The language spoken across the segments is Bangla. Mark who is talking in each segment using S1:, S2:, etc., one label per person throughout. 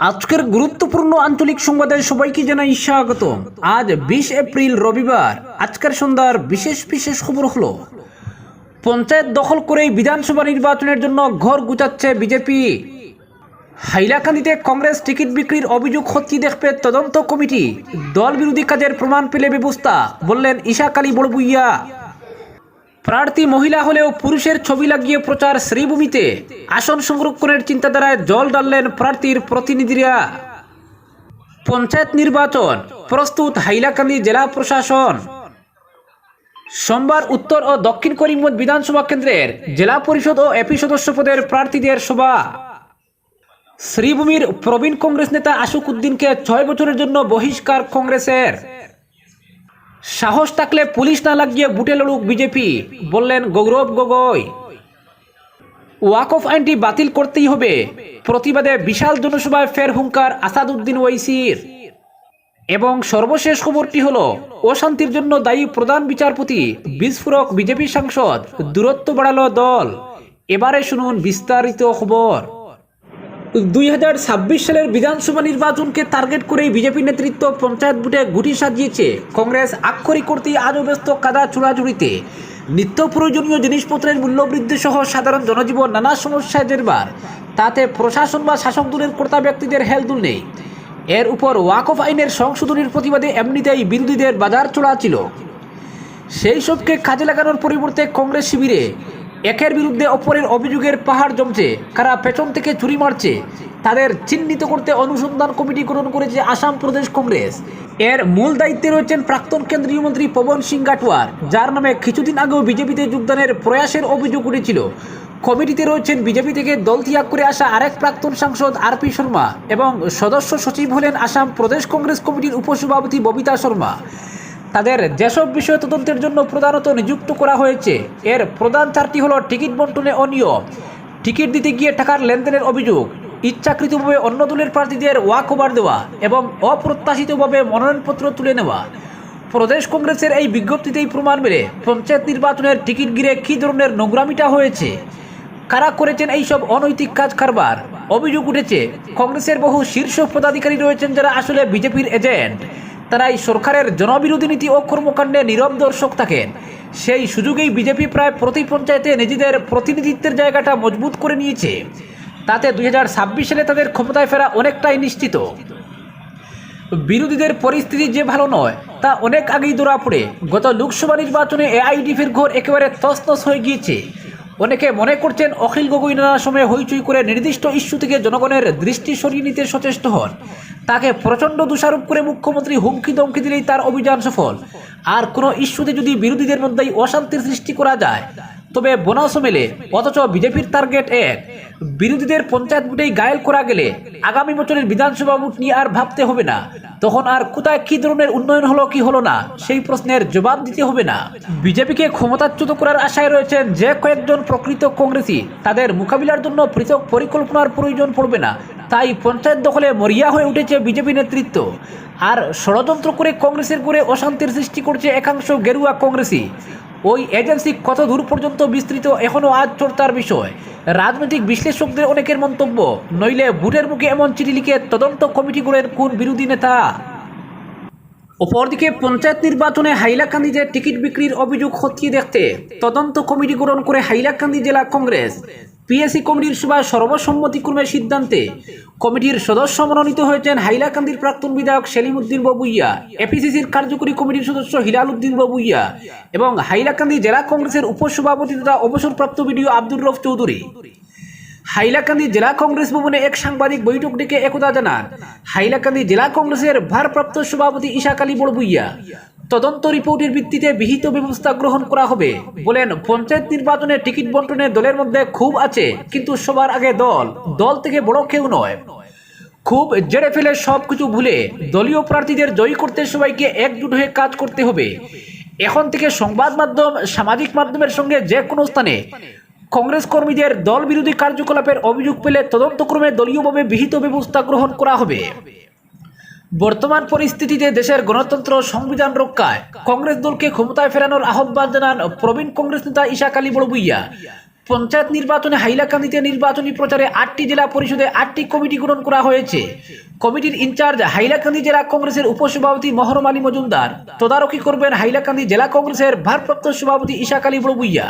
S1: আজকের গুরুত্বপূর্ণ আঞ্চলিক সংবাদে সবাইকে জানাই স্বাগত আজ বিশ এপ্রিল রবিবার, আজকের সন্ধ্যার বিশেষ বিশেষ খবর হলো, পঞ্চায়েত দখল করেই বিধানসভা নির্বাচনের জন্য ঘর গুচাচ্ছে বিজেপি। হাইলাকান্দিতে কংগ্রেস টিকিট বিক্রির অভিযোগ খতিয়ে দেখবে তদন্ত কমিটি। দল বিরোধী কাজের প্রমাণ পেলে ব্যবস্থা, বললেন ঈশা কালী বড়বুইয়া। প্রার্থী মহিলা হলেও পুরুষের ছবি লাগিয়ে প্রচার শ্রীভূমিতে। আসন সংরক্ষণের চিন্তাধারায় জল ডাললেন প্রার্থীর প্রতিনিধিরা। পঞ্চায়েত নির্বাচন, প্রস্তুত হাইলাকান্দি জেলা প্রশাসন। সোমবার উত্তর ও দক্ষিণ করিমগঞ্জ বিধানসভা কেন্দ্রের জেলা পরিষদ ও এপি সদস্য পদের প্রার্থীদের সভা। শ্রীভূমির প্রবীণ কংগ্রেস নেতা আশুক উদ্দিনকে ছয় বছরের জন্য বহিষ্কার কংগ্রেসের। সাহস থাকলে পুলিশ না লাগিয়ে বুটে লড়ুক বিজেপি, বললেন গৌরব গগৈ। ওয়াকফ আইনটি বাতিল করতেই হবে। প্রতিবাদে বিশাল জনসভায় ফের হুঙ্কার আসাদুদ্দিন ওয়াইসির। এবং সর্বশেষ খবরটি হল, অশান্তির জন্য দায়ী প্রধান বিচারপতি বিস্ফোরক বিজেপি সাংসদ দূরত্ব বাড়ালো দল। এবারে শুনুন বিস্তারিত খবর। দুই হাজার ছাব্বিশ সালের বিধানসভা নির্বাচনকে টার্গেট করেই বিজেপি নেতৃত্ব পঞ্চায়েত বুটে গুটি সাজিয়েছে। কংগ্রেস আক্ষরিক করতেই আজও ব্যস্ত কাদা চূড়াচুড়িতে। নিত্য প্রয়োজনীয় জিনিসপত্রের মূল্যবৃদ্ধি সহ সাধারণ জনজীবন নানা সমস্যায় জেরবার। তাতে প্রশাসন বা শাসক দলের কর্তা ব্যক্তিদের হেলদুল নেই। এর উপর ওয়াকফ আইনের সংশোধনীর প্রতিবাদে এমনিতেই বিরোধীদের বাজার চড়া ছিল সেই সবকে কাজে লাগানোর পরিবর্তে কংগ্রেস শিবিরে একের বিরুদ্ধে অপরের অভিযোগের পাহাড় জমছে, কারা পেছন থেকে ছুরি মারছে, তাদের চিহ্নিত করতে অনুসন্ধান কমিটি গঠন করেছে আসাম প্রদেশ কংগ্রেস। এর মূল দায়িত্বে রয়েছেন প্রাক্তন কেন্দ্রীয় মন্ত্রী পবন সিং গাটওয়ার যার নামে কিছুদিন আগেও বিজেপিতে যোগদানের প্রয়াসের অভিযোগ উঠেছিল। কমিটিতে রয়েছেন বিজেপি থেকে দল ত্যাগ করে আসা আরেক প্রাক্তন সাংসদ আর পি শর্মা এবং সদস্য সচিব হলেন আসাম প্রদেশ কংগ্রেস কমিটির উপসভাপতি ববিতা শর্মা। তাদের যেসব বিষয় তদন্তের জন্য প্রধানত নিযুক্ত করা হয়েছে, এর প্রধান চারটি হলো টিকিট বন্টনে অনিয়ম, টিকিট দিতে গিয়ে টাকার লেনদেনের অভিযোগ, ইচ্ছাকৃতভাবে অন্য দলের প্রার্থীদের ওয়াক ওভার দেওয়া এবং অপ্রত্যাশিতভাবে মনোনয়নপত্র তুলে নেওয়া। প্রদেশ কংগ্রেসের এই বিজ্ঞপ্তিতেই প্রমাণ মেলে, পঞ্চায়েত নির্বাচনের টিকিট গিরে কী ধরনের নোংরামিটা হয়েছে, কারা করেছেন এইসব অনৈতিক কাজ কারবার? অভিযোগ উঠেছে, কংগ্রেসের বহু শীর্ষ পদাধিকারী রয়েছেন যারা আসলে বিজেপির এজেন্ট। তারা এই সরকারের জনবিরোধী নীতি ও কর্মকাণ্ডে নীরব দর্শক থাকেন। সেই সুযোগেই বিজেপি প্রায় প্রতি পঞ্চায়েতে নিজেদের প্রতিনিধিত্বের জায়গাটা মজবুত করে নিয়েছে। তাতে দুই হাজার ছাব্বিশ সালে তাদের ক্ষমতায় ফেরা অনেকটাই নিশ্চিত। বিরোধীদের পরিস্থিতি যে ভালো নয়, তা অনেক আগেই ধরা পড়ে। গত লোকসভা নির্বাচনে এআইডিপির ঘর একেবারে তছনছ হয়ে গিয়েছে। অনেকে মনে করছেন অখিল গগৈ নানা সময়ে হইচই করে নির্দিষ্ট ইস্যু থেকে জনগণের দৃষ্টি সরিয়ে নিতে সচেষ্ট হন। তাকে প্রচণ্ড দোষারোপ করে মুখ্যমন্ত্রী হুমকি দমকি দিলেই তার অভিযান সফল। আর কোনো ইস্যুতে যদি বিরোধীদের মধ্যেই অশান্তির সৃষ্টি করা যায়, তবে বোনাসও মেলে, অথচ বিজেপির টার্গেট এক। বিরোধীদের পঞ্চায়েত ভোটেই গায়েল করা গেলে আগামী বছরের বিধানসভা ভোট নিয়ে আর ভাবতে হবে না। তখন আর কোথায় কি ধরনের উন্নয়ন হলো, কি হলো না, সেই প্রশ্নের জবাব দিতে হবে না। বিজেপিকে ক্ষমতাচ্যুত করার আশায় রয়েছেন যে কয়েকজন প্রকৃত কংগ্রেসী, তাদের মোকাবিলার জন্য পৃথক পরিকল্পনার প্রয়োজন পড়বে না। তাই পঞ্চায়েত দখলে মরিয়া হয়ে উঠেছে বিজেপি নেতৃত্ব। আর ষড়যন্ত্র করে কংগ্রেসের করে অশান্তির সৃষ্টি করছে একাংশ গেরুয়া কংগ্রেসী। ওই এজেন্সি কত দূর পর্যন্ত বিস্তৃত এখনও আজ চর্চার বিষয়। রাজনৈতিক বিশ্লেষকদের অনেকের মন্তব্য, নইলে ভোটের মুখে এমন চিঠি লিখে তদন্ত কমিটিগুলোর কোন বিরোধী নেতা? অপরদিকে পঞ্চায়েত নির্বাচনে হাইলাকান্দিতে টিকিট বিক্রির অভিযোগ খতিয়ে দেখতে, তদন্ত কমিটি গঠন করে হাইলাকান্দি জেলা কংগ্রেস। পিএসসি কমিটির সভায় সর্বসম্মতিক্রমে সিদ্ধান্তে কমিটির সদস্য মনোনীত হয়েছেন হাইলাকান্দির প্রাক্তন বিধায়ক সেলিম উদ্দিন বাবুইয়া এপিসিসির কার্যকরী কমিটির সদস্য হিলাল উদ্দিন বাবুইয়া এবং হাইলাকান্দি জেলা কংগ্রেসের উপসভাপতি তথা অবসরপ্রাপ্ত বিডিও আব্দুর রফ চৌধুরী। হাইলাকান্দি জেলা কংগ্রেস ভবনে এক সাংবাদিক বৈঠক ডেকে একথা জানান, হাইলাকান্দি জেলা কংগ্রেসের ভারপ্রাপ্ত সভাপতি ঈশা কালী বড়বুইয়া। তদন্ত রিপোর্টের ভিত্তিতে বিহিত ব্যবস্থা গ্রহণ করা হবে বলেন, পঞ্চায়েত নির্বাচনে টিকিট বন্টনে দলের মধ্যে খুব আছে, কিন্তু সবার আগে দল দল থেকে বড় কেউ নয়। খুব জেড়ে ফেলে সবকিছু ভুলে দলীয় প্রার্থীদের জয়ী করতে সবাইকে একজুট হয়ে কাজ করতে হবে। এখন থেকে সংবাদ মাধ্যম, সামাজিক মাধ্যমের সঙ্গে যে কোনো স্থানে কংগ্রেস কর্মীদের দল বিরোধী কার্যকলাপের অভিযোগ পেলে তদন্তক্রমে দলীয়ভাবে বিহিত ব্যবস্থা গ্রহণ করা হবে। বর্তমান পরিস্থিতিতে দেশের গণতন্ত্র সংবিধান রক্ষায় কংগ্রেস দলকে ক্ষমতায় ফেরানোর আহ্বান জানান প্রবীণ কংগ্রেস নেতা ঈশা কালী বড়বুইয়া। পঞ্চায়েত নির্বাচনে হাইলাকান্দিতে নির্বাচনী প্রচারে আটটি জেলা পরিষদে আটটি কমিটি গঠন করা হয়েছে। কমিটির ইনচার্জ হাইলাকান্দি জেলা কংগ্রেসের উপসভাপতি মহরম আলী মজুমদার। তদারকি করবেন হাইলাকান্দি জেলা কংগ্রেসের ভারপ্রাপ্ত সভাপতি ইশাক আলী বড়বুইয়া।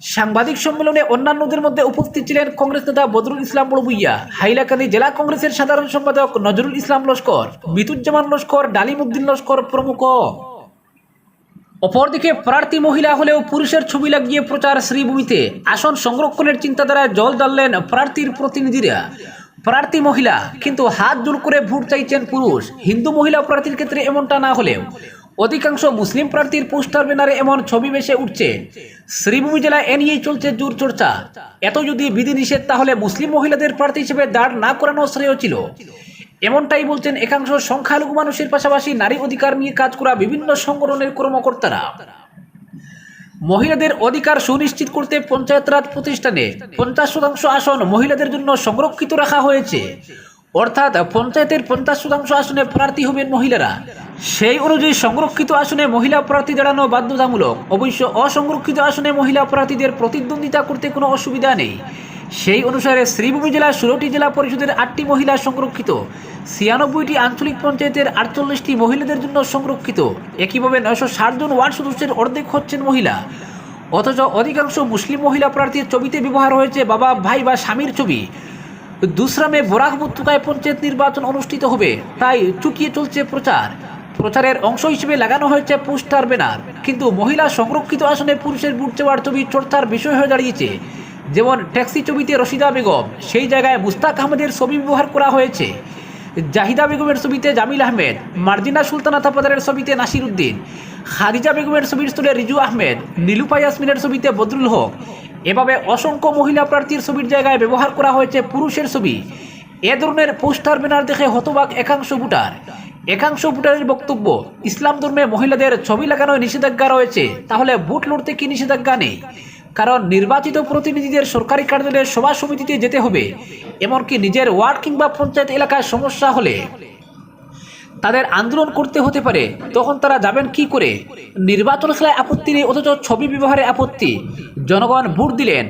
S1: সাংবাদিক সম্মেলনে অন্যান্যদের মধ্যে উপস্থিত ছিলেন কংগ্রেস নেতা বদরুল ইসলাম বড়বুইয়া হাইলাকান্দি জেলা কংগ্রেসের সাধারণ সম্পাদক নজরুল ইসলাম লস্কর, মিতুজ্জামান লস্কর ডালিম উদ্দিন লস্কর প্রমুখ। অপরদিকে প্রার্থী মহিলা হলেও পুরুষের ছবি লাগিয়ে প্রচার শ্রীভূমিতে। আসন সংরক্ষণের চিন্তাধারায় জল জ্বাললেন প্রার্থীর প্রতিনিধিরা। প্রার্থী মহিলা, কিন্তু হাত জোর করে ভোট চাইছেন পুরুষ। হিন্দু মহিলা প্রার্থীর ক্ষেত্রে এমনটা না হলেও অধিকাংশ মুসলিম প্রার্থীর পোস্টার, ব্যানারে এমন ছবি ভেসে উঠছে। শ্রীভূমি জেলায় এ নিয়েই চলছে জোর চর্চা। এত যদি বিধিনিষেধ, তাহলে মুসলিম মহিলাদের প্রার্থী হিসেবে দাঁড় না করানো শ্রেয় ছিল। এমনটাই বলছেন একাংশ সংখ্যালঘু মানুষের পাশাপাশি নারী অধিকার নিয়ে কাজ করা বিভিন্ন সংগঠনের কর্মকর্তারা। মহিলাদের অধিকার সুনিশ্চিত করতে পঞ্চায়েত রাজ প্রতিষ্ঠানে পঞ্চাশ শতাংশ আসন মহিলাদের জন্য সংরক্ষিত রাখা হয়েছে। অর্থাৎ পঞ্চায়েতের পঞ্চাশ শতাংশ আসনে প্রার্থী হবেন মহিলারা। সেই অনুযায়ী সংরক্ষিত আসনে মহিলা প্রার্থী দাঁড়ানো বাধ্যতামূলক। অবশ্য অসংরক্ষিত আসনে মহিলা প্রার্থীদের প্রতিদ্বন্দ্বিতা করতে কোনো অসুবিধা নেই। সেই অনুসারে শ্রীভূমি জেলার ষোলোটি জেলা পরিষদের আটটি মহিলা সংরক্ষিত। ছিয়ানব্বইটি আঞ্চলিক পঞ্চায়েতের আটচল্লিশটি মহিলাদের জন্য সংরক্ষিত। একইভাবে নয়শো ষাট জন ওয়ার্ড সদস্যের অর্ধেক হচ্ছেন মহিলা। অথচ অধিকাংশ মুসলিম মহিলা প্রার্থীর ছবিতে ব্যবহার হয়েছে বাবা, ভাই বা স্বামীর ছবি। দুসরামে বরাক উপত্যকায় পঞ্চায়েত নির্বাচন অনুষ্ঠিত হবে। তাই চুটিয়ে চলছে প্রচার। প্রচারের অংশ হিসেবে লাগানো হয়েছে পোস্টার, ব্যানার। কিন্তু মহিলা সংরক্ষিত আসনে পুরুষের বুট চাওয়ার ছবি চর্চার বিষয় হয়ে দাঁড়িয়েছে। যেমন ট্যাক্সি ছবিতে রশিদা বেগম, সেই জায়গায় মুস্তাক আহমেদের ছবি ব্যবহার করা হয়েছে। জাহিদা বেগমের ছবিতে জামিল আহমেদ, মার্জিনা সুলতানা তাপাদারের ছবিতে নাসির উদ্দিন, খাদিজা বেগমের ছবির স্থলে রিজু আহমেদ, নীলুপা ইয়াসমিনের ছবিতে বদরুল হক এভাবে অসংখ্য মহিলা প্রার্থীর ছবির জায়গায় ব্যবহার করা হয়েছে পুরুষের ছবি। এ ধরনের পোস্টার ব্যানার দেখে হতবাক একাংশ ভোটার। একাংশ ভোটারের বক্তব্য, ইসলাম ধর্মে মহিলাদের ছবি লাগানোয় নিষেধাজ্ঞা রয়েছে, তাহলে ভোট লড়তে কি নিষেধাজ্ঞা নেই? কারণ নির্বাচিত প্রতিনিধিদের সরকারি কার্যালয়ের সভা সমিতিতে যেতে হবে, এমনকি নিজের ওয়ার্ড কিংবা পঞ্চায়েত এলাকায় সমস্যা হলে। তাদের আন্দোলন করতে হতে পারে, তখন তারা যাবেন কি করে? নির্বাচন খেলায় আপত্তি নেই, অথচ ছবি ব্যবহারে আপত্তি। জনগণ ভোট দিলেন,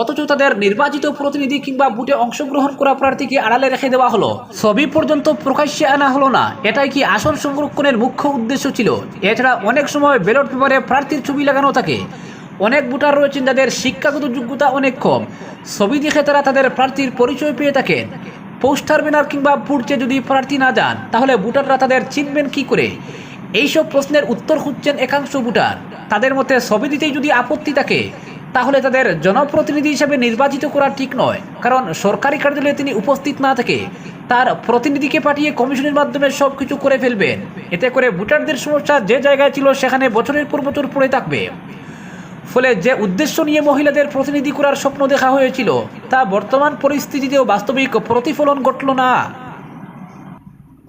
S1: অথচ তাদের নির্বাচিত প্রতিনিধি কিংবা ভোটে অংশগ্রহণ করা প্রার্থীকে আড়ালে রেখে দেওয়া হলো। ছবি পর্যন্ত প্রকাশ্যে আনা হলো না, এটাই কি আসন সংরক্ষণের মুখ্য উদ্দেশ্য ছিল? এছাড়া অনেক সময় ব্যালট পেপারে প্রার্থীর ছবি লাগানো থাকে। অনেক ভোটার রয়েছেন যাদের শিক্ষাগত যোগ্যতা অনেক কম। ছবি দেখে তারা তাদের প্রার্থীর পরিচয় পেয়ে থাকেন। পোস্টার ব্যানার কিংবা পুড়ছে যদি প্রার্থী না যান, তাহলে ভোটাররা তাদের চিনবেন কি করে? এইসব প্রশ্নের উত্তর খুঁজছেন একাংশ ভোটার। তাদের মতে ছবি দিতেই যদি আপত্তি থাকে, তাহলে তাদের জনপ্রতিনিধি হিসেবে নির্বাচিত করা ঠিক নয়। কারণ সরকারি কার্যালয়ে তিনি উপস্থিত না থেকে তার প্রতিনিধিকে পাঠিয়ে কমিশনের মাধ্যমে সব কিছু করে ফেলবেন। এতে করে ভোটারদের সমস্যা যে জায়গায় ছিল, সেখানে বছরের পর বছর পড়ে থাকবে। ফলে যে উদ্দেশ্য নিয়ে মহিলাদের প্রতিনিধি করার স্বপ্ন দেখা হয়েছিল, তা বর্তমান পরিস্থিতিতেও বাস্তবিক প্রতিফলন ঘটল না।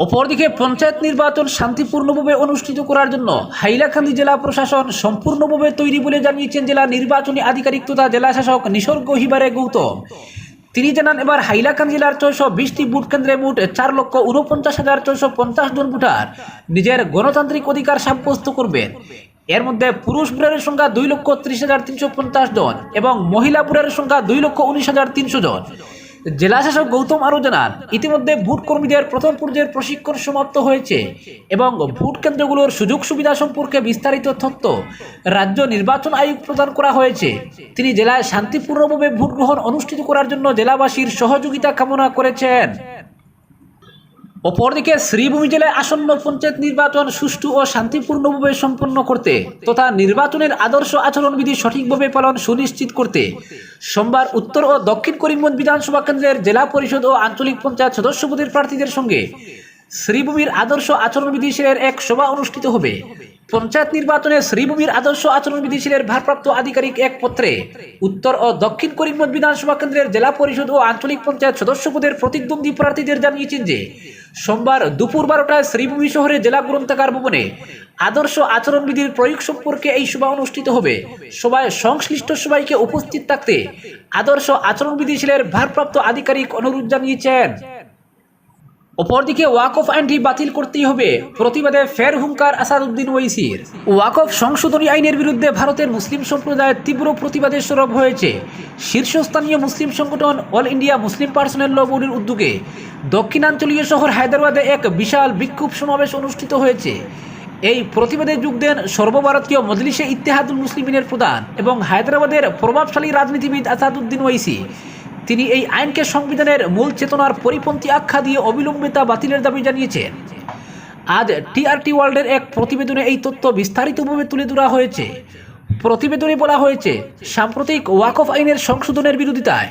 S1: অপরদিকে পঞ্চায়েত নির্বাচন শান্তিপূর্ণভাবে অনুষ্ঠিত করার জন্য হাইলাকান্দি জেলা প্রশাসন সম্পূর্ণভাবে তৈরি বলে জানিয়েছেন জেলা নির্বাচনী আধিকারিক তথা জেলা শাসক নিসর্গ হিবারে গৌতম। তিনি জানান, এবার হাইলাকান্দি জেলার ছয়শো বিশটি বুথ কেন্দ্রে মোট চার লক্ষ উনপঞ্চাশ হাজার ছয়শো পঞ্চাশ জন ভোটার নিজের গণতান্ত্রিক অধিকার সাব্যস্ত করবেন। এর মধ্যে পুরুষ ভোটারের সংখ্যা দুই লক্ষ ত্রিশ হাজার তিনশো পঞ্চাশ জন এবং মহিলা ভোটারের সংখ্যা দুই লক্ষ উনিশ হাজার তিনশো জন। জেলা শাসক গৌতম আরও জানান, ইতিমধ্যে ভোট কর্মীদের প্রথম পর্যায়ের প্রশিক্ষণ সমাপ্ত হয়েছে এবং ভোট কেন্দ্রগুলোর সুযোগ সুবিধা সম্পর্কে বিস্তারিত তথ্য রাজ্য নির্বাচন আয়োগ প্রদান করা হয়েছে। তিনি জেলায় শান্তিপূর্ণভাবে ভোট গ্রহণ অনুষ্ঠিত করার জন্য জেলাবাসীর সহযোগিতা কামনা করেছেন। অপরদিকে শ্রীভূমি জেলায় আসন্ন পঞ্চায়েত নির্বাচন সুষ্ঠু ও শান্তিপূর্ণভাবে সম্পন্ন করতে তথা নির্বাচনের আদর্শ আচরণবিধি সঠিকভাবে পালন সুনিশ্চিত করতে সোমবার উত্তর ও দক্ষিণ করিমগঞ্জ বিধানসভা কেন্দ্রের জেলা পরিষদ ও আঞ্চলিক পঞ্চায়েত সদস্যপদের প্রার্থীদের সঙ্গে শ্রীভূমির আদর্শ আচরণবিধি শিলের এক সভা অনুষ্ঠিত হবে। পঞ্চায়েত নির্বাচনে শ্রীভূমির আদর্শ আচরণবিধি শিলের ভারপ্রাপ্ত আধিকারিক এক পত্রে উত্তর ও দক্ষিণ করিমগঞ্জ বিধানসভা কেন্দ্রের জেলা পরিষদ ও আঞ্চলিক পঞ্চায়েত সদস্যপদের প্রতিদ্বন্দ্বী প্রার্থীদের জানিয়েছেন যে, সোমবার দুপুর বারোটায় শ্রীভূমি শহরে জেলা গ্রন্থাগার ভবনে আদর্শ আচরণবিধির প্রয়োগ সম্পর্কে এই সভা অনুষ্ঠিত হবে। সভায় সংশ্লিষ্ট সবাইকে উপস্থিত থাকতে আদর্শ আচরণবিধি শিলের ভারপ্রাপ্ত আধিকারিক অনুরোধ জানিয়েছেন। অপরদিকে ওয়াকফ আইনটি বাতিল করতেই হবে। প্রতিবাদে ফের হুঙ্কার আসাদুদ্দিন ওয়াইসির। ওয়াকফ সংশোধনী আইনের বিরুদ্ধে ভারতের মুসলিম সম্প্রদায়ের তীব্র প্রতিবাদের সরব হয়েছে। শীর্ষস্থানীয় মুসলিম সংগঠন all India Muslim personal law বোর্ডের উদ্যোগে দক্ষিণাঞ্চলীয় শহর হায়দ্রাবাদে এক বিশাল বিক্ষোভ সমাবেশ অনুষ্ঠিত হয়েছে। এই প্রতিবাদে যোগ দেন সর্বভারতীয় মজলিসে ইত্তেহাদুল মুসলিমিনের প্রধান এবং হায়দ্রাবাদের প্রভাবশালী রাজনীতিবিদ আসাদুদ্দিন ওয়াইসি। তিনি এই আইনকে সংবিধানের মূল চেতনার পরিপন্থী আখ্যা দিয়ে অবিলম্বে তা বাতিলের দাবি জানিয়েছেন। আজ টিআরটি ওয়ার্ল্ডের এক প্রতিবেদনে এই তথ্য বিস্তারিতভাবে তুলে ধরা হয়েছে। প্রতিবেদনে বলা হয়েছে, সাম্প্রতিক ওয়াকফ আইনের সংশোধনের বিরোধিতায়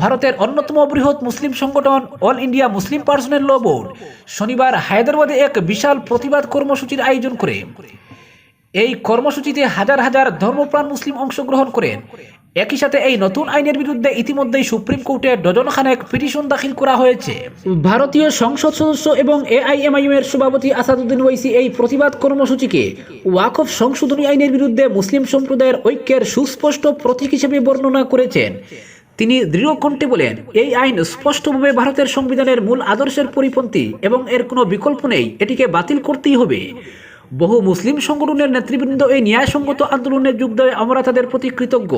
S1: ভারতের অন্যতম বৃহৎ মুসলিম সংগঠন all India Muslim personal law board শনিবার হায়দ্রাবাদে এক বিশাল প্রতিবাদ কর্মসূচির আয়োজন করে। এই কর্মসূচিতে হাজার হাজার ধর্মপ্রাণ মুসলিম অংশগ্রহণ করেন একই সাথে এই নতুন আইনের বিরুদ্ধে ইতিমধ্যেই সুপ্রিম কোর্টে ডজন খানেক পিটিশন দাখিল করা হয়েছে। ভারতীয় সংসদ সদস্য এবং এআইএমআইএম এর সভাপতি আসাদুদ্দিন ওয়াইসি এই প্রতিবাদ কর্মসূচিকে ওয়াকফ সংশোধনী আইনের বিরুদ্ধে মুসলিম সম্প্রদায়ের ঐক্যের সুস্পষ্ট প্রতীক হিসেবে বর্ণনা করেছেন। তিনি দৃঢ় কণ্ঠে বলেন, এই আইন স্পষ্টভাবে ভারতের সংবিধানের মূল আদর্শের পরিপন্থী এবং এর কোনো বিকল্প নেই, এটিকে বাতিল করতেই হবে। বহু মুসলিম সংগঠনের নেতৃবৃন্দ এই ন্যায়সঙ্গত আন্দোলনে যোগ দেয়। আমরা তাদের প্রতি কৃতজ্ঞ।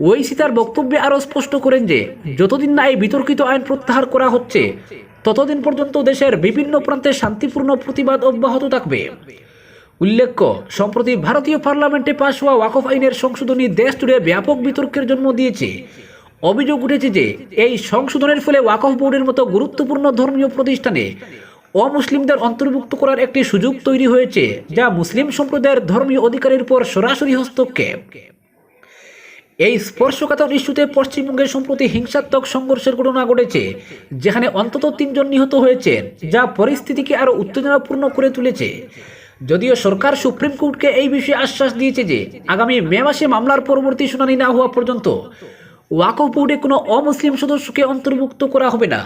S1: ওইসি তার বক্তব্যে আরও স্পষ্ট করেন যে, যতদিন না এই বিতর্কিত আইন প্রত্যাহার করা হচ্ছে, ততদিন পর্যন্ত দেশের বিভিন্ন প্রান্তে শান্তিপূর্ণ প্রতিবাদ অব্যাহত থাকবে। উল্লেখ্য, সম্প্রতি ভারতীয় পার্লামেন্টে পাশ হওয়া ওয়াকফ আইনের সংশোধনী দেশ জুড়ে ব্যাপক বিতর্কের জন্ম দিয়েছে। অভিযোগ উঠেছে যে, এই সংশোধনের ফলে ওয়াকফ বোর্ডের মতো গুরুত্বপূর্ণ ধর্মীয় প্রতিষ্ঠানে অমুসলিমদের অন্তর্ভুক্ত করার একটি সুযোগ তৈরি হয়েছে, যা মুসলিম সম্প্রদায়ের ধর্মীয় অধিকারের উপর সরাসরি হস্তক্ষেপ। এই স্পর্শকাতর ইস্যুতে পশ্চিমবঙ্গে সম্প্রতি হিংসাত্মক সংঘর্ষের ঘটনা ঘটেছে, যেখানে অন্তত তিনজন নিহত হয়েছেন যা পরিস্থিতিকে আরও উত্তেজনাপূর্ণ করে তুলেছে। যদিও সরকার সুপ্রিম কোর্টকে এই বিষয়ে আশ্বাস দিয়েছে যে, আগামী মে মাসে মামলার পরবর্তী শুনানি না হওয়া পর্যন্ত ওয়াকফ বোর্ডে কোনো অমুসলিম সদস্যকে অন্তর্ভুক্ত করা হবে না।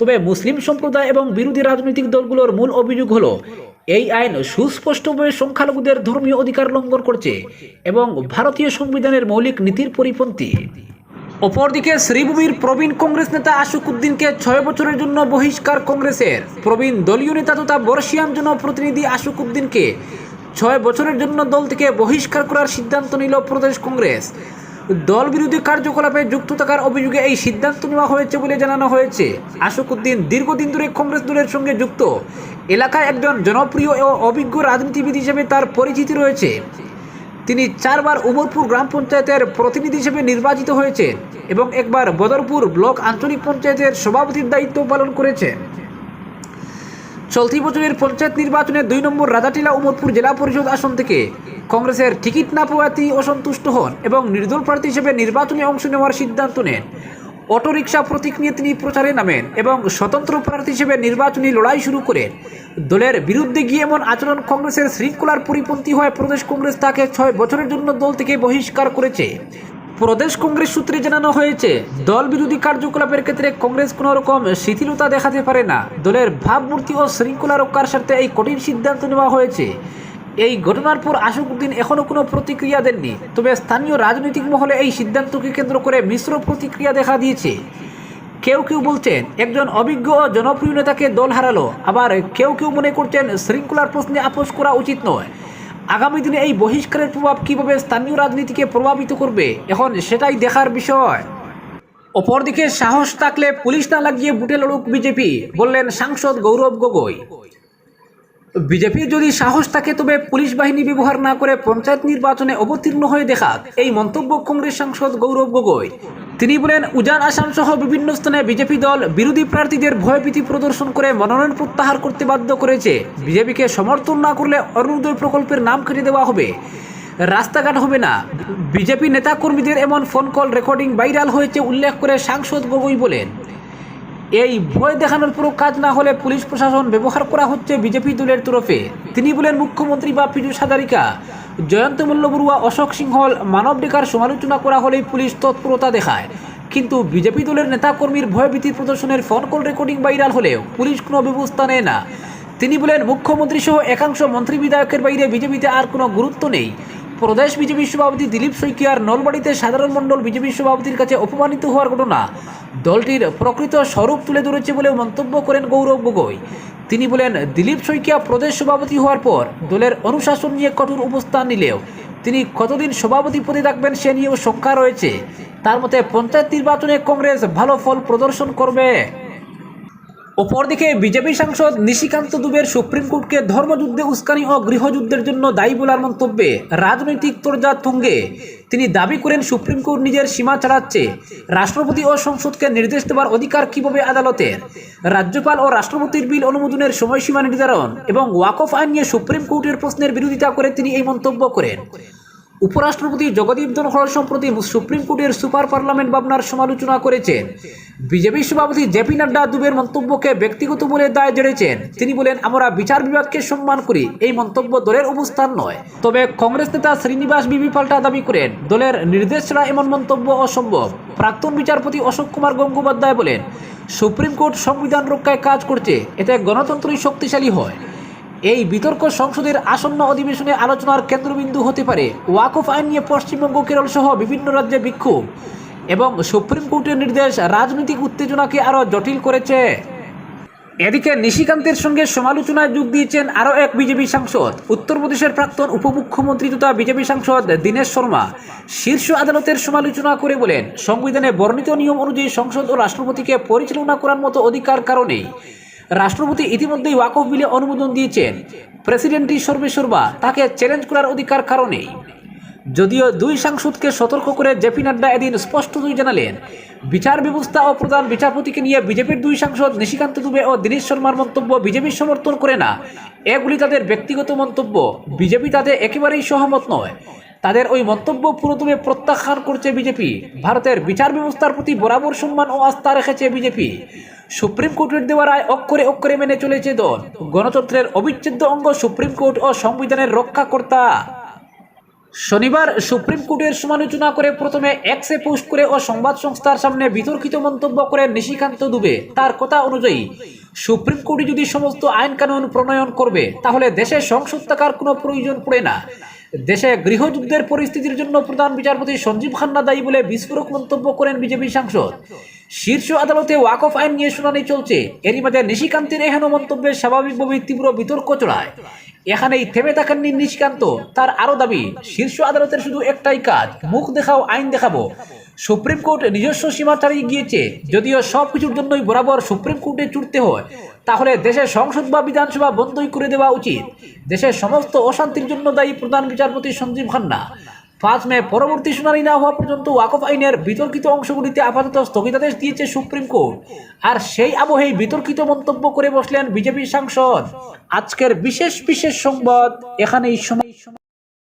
S1: তবে মুসলিম সম্প্রদায় এবং বিরোধী রাজনৈতিক দলগুলোর মূল অভিযোগ হলো, এই আইন সুস্পষ্টভাবে সংখ্যালঘুদের ধর্মীয় অধিকার লঙ্ঘন করছে এবং ভারতীয় সংবিধানের মৌলিক নীতির পরিপন্থী। অপরদিকে, শ্রীভূমির প্রবীণ কংগ্রেস নেতা আশুক উদ্দিনকে ছয় বছরের জন্য বহিষ্কার কংগ্রেসের। প্রবীণ দলীয় নেতা তথা বর্ষিয়ান জনপ্রতিনিধি আশুক উদ্দিনকে ছয় বছরের জন্য দল থেকে বহিষ্কার করার সিদ্ধান্ত নিল প্রদেশ কংগ্রেস। দল বিরোধী কার্যকলাপে যুক্ত থাকার অভিযোগে এই সিদ্ধান্ত নেওয়া হয়েছে বলে জানানো হয়েছে। আশুকুদ্দিন দীর্ঘদিন ধরে কংগ্রেস দলের সঙ্গে যুক্ত। এলাকায় একজন জনপ্রিয় ও অভিজ্ঞ রাজনীতিবিদ হিসেবে তার পরিচিতি রয়েছে। তিনি চারবার উমরপুর গ্রাম পঞ্চায়েতের প্রতিনিধি হিসেবে নির্বাচিত হয়েছেন এবং একবার বদরপুর ব্লক আঞ্চলিক পঞ্চায়েতের সভাপতির দায়িত্ব পালন করেছেন। চলতি বছরের পঞ্চায়েত নির্বাচনে দুই নম্বর রাজাটিলা উমরপুর জেলা পরিষদ আসন থেকে কংগ্রেসের টিকিট না পাওয়াতে অসন্তুষ্ট হন এবং নির্দল প্রার্থী হিসেবে নির্বাচনে অংশ নেওয়ার সিদ্ধান্ত নেন। অটোরিকশা প্রতীক নিয়ে তিনি প্রচারে নামেন এবং স্বতন্ত্র প্রার্থী হিসেবে নির্বাচনী লড়াই শুরু করেন। দলের বিরুদ্ধে গিয়ে এমন আচরণ কংগ্রেসের শৃঙ্খলার পরিপন্থী হয় প্রদেশ কংগ্রেস তাকে ছয় বছরের জন্য দল থেকে বহিষ্কার করেছে। প্রদেশ কংগ্রেস সূত্রে জানানো হয়েছে, দল বিরোধী কার্যকলাপের ক্ষেত্রে কংগ্রেস কোনো রকম শিথিলতা দেখাতে পারে না। দলের ভাবমূর্তি ও শৃঙ্খলা রক্ষার স্বার্থে এই কঠিন সিদ্ধান্ত নেওয়া হয়েছে। এই ঘটনার পর আশুকুদ্দিন এখনও কোনো প্রতিক্রিয়া দেননি। তবে স্থানীয় রাজনৈতিক মহলে এই সিদ্ধান্তকে কেন্দ্র করে মিশ্র প্রতিক্রিয়া দেখা দিয়েছে। কেউ কেউ বলছেন, একজন অভিজ্ঞ ও জনপ্রিয় নেতাকে দল হারালো। আবার কেউ কেউ মনে করছেন, শৃঙ্খলার প্রশ্নে আপোষ করা উচিত নয়। আগামী দিনে এই বহিষ্কারের প্রভাব কীভাবে স্থানীয় রাজনীতিকে প্রভাবিত করবে, এখন সেটাই দেখার বিষয়। অপরদিকে সাহস থাকলে পুলিশ না লাগিয়ে বুটে লড়ুক বিজেপি, বললেন সাংসদ গৌরব গগৈ। বিজেপির যদি সাহস থাকে, তবে পুলিশ বাহিনী ব্যবহার না করে পঞ্চায়েত নির্বাচনে অবতীর্ণ হয়ে দেখাক এই মন্তব্য কংগ্রেস সাংসদ গৌরব গগৈ। তিনি বলেন, উজান আসাম সহ বিভিন্ন স্থানে বিজেপি দল বিরোধী প্রার্থীদের ভয়ভীতি প্রদর্শন করে মনোনয়ন প্রত্যাহার করতে বাধ্য করেছে। বিজেপিকে সমর্থন না করলে অরুণোদয় প্রকল্পের নাম কেটে দেওয়া হবে। রাস্তাঘাট হবে না। বিজেপি নেতাকর্মীদের এমন ফোন কল রেকর্ডিং ভাইরাল হয়েছে, উল্লেখ করে সাংসদ গগৈ বলেন। এই ভয় দেখানোর পুরো কাজ না হলে পুলিশ প্রশাসন ব্যবহার করা হচ্ছে বিজেপি দলের তরফে। তিনি বলেন, মুখ্যমন্ত্রী বা পীযূষ হাজারিকা, জয়ন্ত মল্ল বড়ুয়া অশোক সিংহল, মানব ডেকার সমালোচনা করা হলেই পুলিশ তৎপরতা দেখায়। কিন্তু বিজেপি দলের নেতাকর্মীর ভয়ভীতি প্রদর্শনের ফোন কল রেকর্ডিং ভাইরাল হলেও পুলিশ কোনো ব্যবস্থা নেয় না। তিনি বলেন মুখ্যমন্ত্রী সহ একাংশ মন্ত্রী বিধায়কের বাইরে বিজেপিতে আর কোনো গুরুত্ব নেই। প্রদেশ বিজেপি সভাপতি দিলীপ শইকিয়ার নলবাড়িতে সাধারণ মণ্ডল বিজেপি সভাপতির কাছে অপমানিত হওয়ার ঘটনা দলটির প্রকৃত স্বরূপ তুলে ধরেছে বলে মন্তব্য করেন গৌরব গগৈ। তিনি বলেন, দিলীপ শইকিয়া প্রদেশ সভাপতি হওয়ার পর দলের অনুশাসন নিয়ে কঠোর অবস্থান নিলেও তিনি কতদিন সভাপতি পদে থাকবেন সে নিয়েও শঙ্কা রয়েছে। তার মতে, পঞ্চায়েত নির্বাচনে কংগ্রেস ভালো ফল প্রদর্শন করবে। অপরদিকে বিজেপি সাংসদ নিশিকান্ত দুবের সুপ্রিম কোর্টকে ধর্মযুদ্ধে উস্কানি ও গৃহযুদ্ধের জন্য দায়ী বলার মন্তব্যে রাজনৈতিক তোরজা তুঙ্গে তিনি দাবি করেন সুপ্রিম কোর্ট নিজের সীমা ছাড়াচ্ছে রাষ্ট্রপতি ও সংসদকে নির্দেশ দেওয়ার অধিকার কীভাবে আদালতের? রাজ্যপাল ও রাষ্ট্রপতির বিল অনুমোদনের সময়সীমা নির্ধারণ এবং ওয়াকফ আইন নিয়ে সুপ্রিম কোর্টের প্রশ্নের বিরোধিতা করে তিনি এই মন্তব্য করেন। উপরাষ্ট্রপতি জগদীপ ধনখড় সম্প্রতি সুপ্রিম কোর্টের সুপার পার্লামেন্ট ভাবনার সমালোচনা করেছেন। বিজেপি সভাপতি জেপি নাড্ডা দুবের মন্তব্যকে ব্যক্তিগত বলে দায় জেড়েছেন। তিনি বলেন, আমরা বিচার বিভাগকে সম্মান করি। এই মন্তব্য দলের অবস্থান নয়। তবে কংগ্রেস নেতা শ্রীনিবাস বিবি পাল্টা দাবি করেন, দলের নির্দেশ ছাড়া এমন মন্তব্য অসম্ভব। প্রাক্তন বিচারপতি অশোক কুমার গঙ্গোপাধ্যায় বলেন, সুপ্রিম কোর্ট সংবিধান রক্ষায় কাজ করছে। এতে গণতন্ত্রই শক্তিশালী হয়। এই বিতর্ক সংসদের আসন্ন অধিবেশনে আলোচনার কেন্দ্রবিন্দু হতে পারে। ওয়াকফ আইন নিয়ে পশ্চিমবঙ্গ কেরল সহ বিভিন্ন রাজ্যে বিক্ষোভ। এবং সুপ্রিম কোর্টের নির্দেশ রাজনৈতিক উত্তেজনাকে আরও জটিল করেছে। এদিকে নিশিকান্তের সঙ্গে সমালোচনায় যোগ দিয়েছেন আরও এক বিজেপি সাংসদ। উত্তরপ্রদেশের প্রাক্তন উপমুখ্যমন্ত্রী তথা বিজেপি সাংসদ দীনেশ শর্মা শীর্ষ আদালতের সমালোচনা করে বলেন, সংবিধানে বর্ণিত নিয়ম অনুযায়ী সংসদ ও রাষ্ট্রপতিকে পরিচালনা করার মতো অধিকার কারণেই রাষ্ট্রপতি ইতিমধ্যেই ওয়াকফ বিলে অনুমোদন দিয়েছেন। প্রেসিডেন্টই সর্বেসর্বা তাকে চ্যালেঞ্জ করার অধিকার কারণেই। যদিও দুই সাংসদকে সতর্ক করে জেপি নাড্ডা এদিন স্পষ্টতই জানালেন, বিচার ব্যবস্থা ও প্রধান বিচারপতিকে নিয়ে বিজেপির দুই সাংসদ নিশিকান্ত দুবে ও দীনেশ শর্মার মন্তব্য বিজেপি সমর্থন করে না। এগুলি তাদের ব্যক্তিগত মন্তব্য। বিজেপি তাতে একেবারেই সহমত নয়। তাদের ওই মন্তব্য পুরোদমে প্রত্যাখ্যান করছে বিজেপি। ভারতের বিচার ব্যবস্থার প্রতি বরাবর সম্মান ও আস্থা রেখেছে বিজেপি। সুপ্রিম কোর্টের দেওয়া রায় অক্ষরে অক্ষরে মেনে চলেছে দল। গণতন্ত্রের অবিচ্ছেদ্য অঙ্গ সুপ্রিম কোর্ট ও সংবিধানের রক্ষাকর্তা। শনিবার সুপ্রিম কোর্টের সমালোচনা করে প্রথমে এক্সে পোস্ট করে ও সংবাদ সংস্থার সামনে বিতর্কিত মন্তব্য করে নিশিকান্ত দুবে। তার কথা অনুযায়ী, সুপ্রিম কোর্টে যদি সমস্ত আইন কানুন প্রণয়ন করবে, তাহলে দেশে সংসদ থাকার কোনো প্রয়োজন পড়ে না। দেশে গৃহযুদ্ধের পরিস্থিতির জন্য প্রধান বিচারপতি সঞ্জীব খান্না দায়ী বলে বিস্ফোরক মন্তব্য করেন বিজেপি সাংসদ। শীর্ষ আদালতে ওয়াকফ আইন নিয়ে শুনানি চলছে। এরই মাঝে নিশিকান্তের এহেন মন্তব্যের স্বাভাবিকভাবেই তীব্র বিতর্ক চড়ায়। এখানেই থেমে থাকেননি নিশিকান্ত। তার আরও দাবি, শীর্ষ আদালতের শুধু একটাই কাজ, মুখ দেখাও, আইন দেখাবো। সুপ্রিম কোর্ট নিজস্ব সীমা ছাড়িয়ে গিয়েছে। যদিও সব কিছুর জন্যই বরাবর সুপ্রিম কোর্টে ছুটতে হয়। তাহলে দেশের সংসদ বা বিধানসভা বন্ধই করে দেওয়া উচিত। দেশের সমস্ত অশান্তির জন্য দায়ী প্রধান বিচারপতি সঞ্জীব খান্না। পাঁচ মে পরবর্তী শুনানি না হওয়া পর্যন্ত ওয়াকফ আইনের বিতর্কিত অংশগুলিতে আপাতত স্থগিতাদেশ দিয়েছে সুপ্রিম কোর্ট। আর সেই আবহেই বিতর্কিত মন্তব্য করে বসলেন বিজেপি সাংসদ। আজকের বিশেষ বিশেষ সংবাদ এখানেই সময়